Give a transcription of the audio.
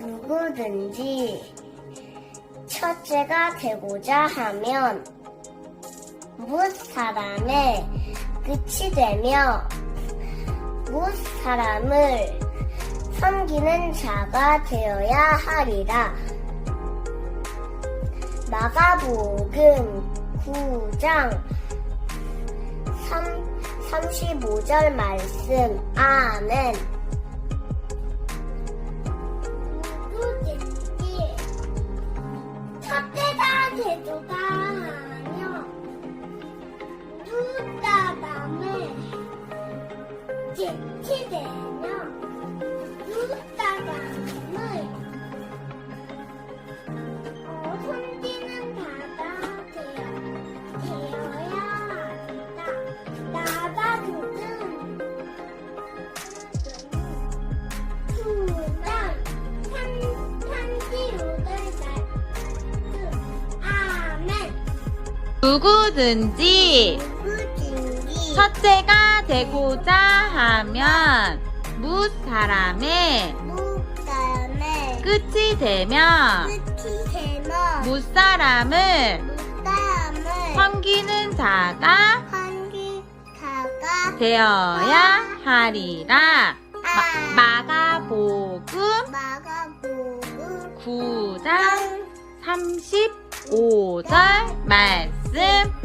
누구든지 첫째가 되고자 하면 무엇 사람의 끝이 되며 무엇 사람을 섬기는 자가 되어야 하리라. 마가복음 9장 3, 35절 말씀. 아멘. 되도다 하며 누다 남을 지치되며 누구든지 누구든지 첫째가 되고자 하면 무사람의 무사람의 끝이 되며 무사람을 무사람을 섬기는 자가 환기사가 되어야 하리라. 아. 마, 마가복음 마가복음 9장 35절 말씀. 아멘 네.